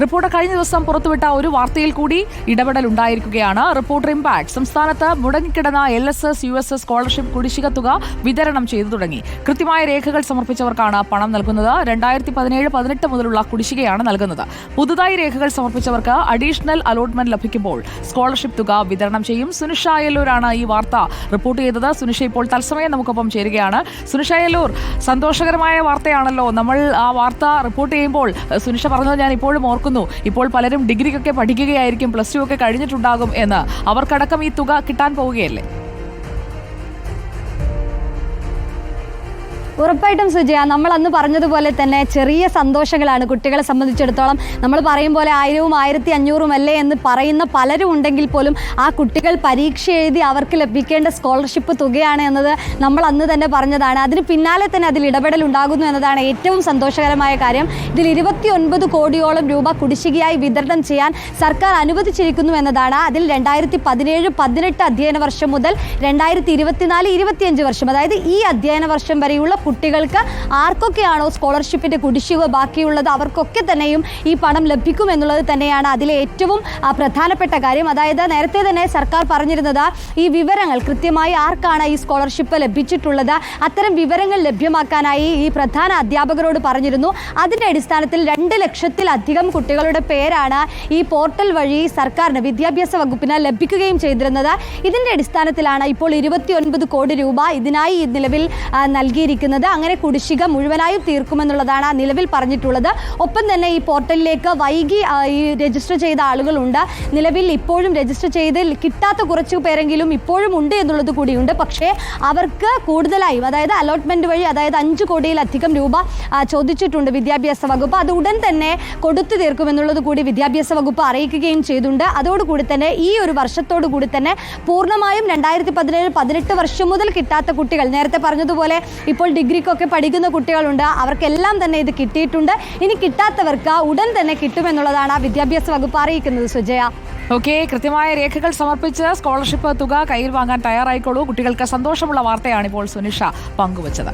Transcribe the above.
Report കഴിഞ്ഞ ദിവസം പുറത്തുവിട്ട ഒരു വാർത്തയിൽ കൂടി ഇടപെടൽ ഉണ്ടായിരിക്കുകയാണ്. Reporter impact. സംസ്ഥാനത്ത് മുടങ്ങിക്കിടന്ന L S S U S S scholarship കുടിശ്ശിക തുക വിതരണം ചെയ്തു തുടങ്ങി. കൃത്യമായ രേഖകൾ സമർപ്പിച്ചവർക്കാണ് പണം നൽകുന്നത്. രണ്ടായിരത്തി പതിനേഴ് പതിനെട്ട് മുതലുള്ള കുടിശ്ശികയാണ് നൽകുന്നത്. പുതുതായി രേഖകൾ സമർപ്പിച്ചവർക്ക് അഡീഷണൽ അലോട്ട്മെന്റ് ലഭിക്കുമ്പോൾ സ്കോളർഷിപ്പ് തുക വിതരണം ചെയ്യും. സുനിഷ അയല്ലൂരാണ് ഈ വാർത്ത റിപ്പോർട്ട് ചെയ്തത്. സുനിഷ ഇപ്പോൾ തത്സമയം നമുക്കൊപ്പം ചേരുകയാണ്. സുനിഷ അയല്ലൂർ സന്തോഷകരമായ വാർത്തയാണല്ലോ. നമ്മൾ ആ വാർത്ത റിപ്പോർട്ട് ചെയ്യുമ്പോൾ സുനിഷ പറഞ്ഞത് ഞാൻ ഇപ്പോഴും ഓർക്കുന്നു ഇപ്പോൾ പലരും ഡിഗ്രിക്കൊക്കെ പഠിക്കുകയായിരിക്കും പ്ലസ് ടു ഒക്കെ കഴിഞ്ഞിട്ടുണ്ടാകും എന്ന് അവർക്കടക്കം ഈ തുക കിട്ടാൻ പോവുകയല്ലേ? ഉറപ്പായിട്ടും സുജയ നമ്മൾ അന്ന് പറഞ്ഞതുപോലെ തന്നെ ചെറിയ സന്തോഷങ്ങളാണ് കുട്ടികളെ സംബന്ധിച്ചിടത്തോളം. നമ്മൾ പറയും പോലെ ആയിരവും ആയിരത്തി അഞ്ഞൂറും അല്ലേ എന്ന് പറയുന്ന പലരും ഉണ്ടെങ്കിൽ പോലും ആ കുട്ടികൾ പരീക്ഷ എഴുതി അവർക്ക് ലഭിക്കേണ്ട സ്കോളർഷിപ്പ് തുകയാണ് എന്നത് നമ്മൾ അന്ന് തന്നെ പറഞ്ഞതാണ്. അതിന് പിന്നാലെ തന്നെ അതിൽ ഇടപെടൽ ഉണ്ടാകുന്നു എന്നതാണ് ഏറ്റവും സന്തോഷകരമായ കാര്യം. ഇതിൽ ഇരുപത്തി ഒൻപത് കോടിയോളം രൂപ കുടിശ്ശികയായി വിതരണം ചെയ്യാൻ സർക്കാർ അനുവദിച്ചിരിക്കുന്നു എന്നതാണ്. അതിൽ രണ്ടായിരത്തി പതിനേഴ് പതിനെട്ട് അധ്യയന വർഷം മുതൽ രണ്ടായിരത്തി ഇരുപത്തിനാല് ഇരുപത്തിയഞ്ച് വർഷം അതായത് ഈ അധ്യയന വർഷം വരെയുള്ള കുട്ടികൾക്ക് ആർക്കൊക്കെയാണോ സ്കോളർഷിപ്പിന്റെ കുടിശ്ശിക ബാക്കിയുള്ളത് അവർക്കൊക്കെ തന്നെയും ഈ പണം ലഭിക്കും എന്നുള്ളത് തന്നെയാണ് അതിലെ ഏറ്റവും പ്രധാനപ്പെട്ട കാര്യം. അതായത് നേരത്തെ തന്നെ സർക്കാർ പറഞ്ഞിരുന്നത് ഈ വിവരങ്ങൾ കൃത്യമായി ആർക്കാണ് ഈ സ്കോളർഷിപ്പ് ലഭിച്ചിട്ടുള്ളത് അത്തരം വിവരങ്ങൾ ലഭ്യമാക്കാനായി ഈ പ്രധാന അധ്യാപകരോട് പറഞ്ഞിരുന്നു. അതിന്റെ അടിസ്ഥാനത്തിൽ രണ്ട് ലക്ഷത്തിലധികം കുട്ടികളുടെ പേരാണ് ഈ പോർട്ടൽ വഴി സർക്കാരിന് വിദ്യാഭ്യാസ വകുപ്പിന് ലഭിക്കുകയും ചെയ്തിരുന്നത്. ഇതിന്റെ അടിസ്ഥാനത്തിലാണ് ഇപ്പോൾ ഇരുപത്തിയൊൻപത് കോടി രൂപ ഇതിനായി നിലവിൽ ആ, നൽകിയിരിക്കുന്നത് അങ്ങനെ കുടിശ്ശിക മുഴുവനായും തീർക്കുമെന്നുള്ളതാണ് നിലവിൽ പറഞ്ഞിട്ടുള്ളത്. ഒപ്പം തന്നെ ഈ പോർട്ടലിലേക്ക് വൈകി ഈ രജിസ്റ്റർ ചെയ്ത ആളുകളുണ്ട്. നിലവിൽ ഇപ്പോഴും രജിസ്റ്റർ ചെയ്ത് കിട്ടാത്ത കുറച്ച് പേരെങ്കിലും ഇപ്പോഴും ഉണ്ട് എന്നുള്ളത് കൂടിയുണ്ട്. പക്ഷേ അവർക്ക് കൂടുതലായും അതായത് അലോട്ട്മെന്റ് വഴി അതായത് അഞ്ച് കോടിയിലധികം രൂപ ചോദിച്ചിട്ടുണ്ട് വിദ്യാഭ്യാസ വകുപ്പ്. അത് ഉടൻ തന്നെ കൊടുത്തു തീർക്കുമെന്നുള്ളത് കൂടി വിദ്യാഭ്യാസ വകുപ്പ് അറിയിക്കുകയും ചെയ്തിട്ടുണ്ട്. അതോടുകൂടി തന്നെ ഈ ഒരു വർഷത്തോടു കൂടി തന്നെ പൂർണമായും രണ്ടായിരത്തി പതിനേഴ് പതിനെട്ട് വർഷം മുതൽ കിട്ടാത്ത കുട്ടികൾ നേരത്തെ പറഞ്ഞതുപോലെ ഇപ്പോൾ ഡിഗ്രിക്കൊക്കെ പഠിക്കുന്ന കുട്ടികളുണ്ട്. അവർക്കെല്ലാം തന്നെ ഇത് കിട്ടിയിട്ടുണ്ട്. ഇനി കിട്ടാത്തവർക്ക് ഉടൻ തന്നെ കിട്ടുമെന്നുള്ളതാണ് വിദ്യാഭ്യാസ വകുപ്പ് അറിയിക്കുന്നത് സുജയ. ഓക്കെ കൃത്യമായ രേഖകൾ സമർപ്പിച്ച് സ്കോളർഷിപ്പ് തുക കയ്യിൽ വാങ്ങാൻ തയ്യാറായിക്കോളൂ. കുട്ടികൾക്ക് സന്തോഷമുള്ള വാർത്തയാണ് ഇപ്പോൾ സുനിഷ പങ്കുവച്ചത്.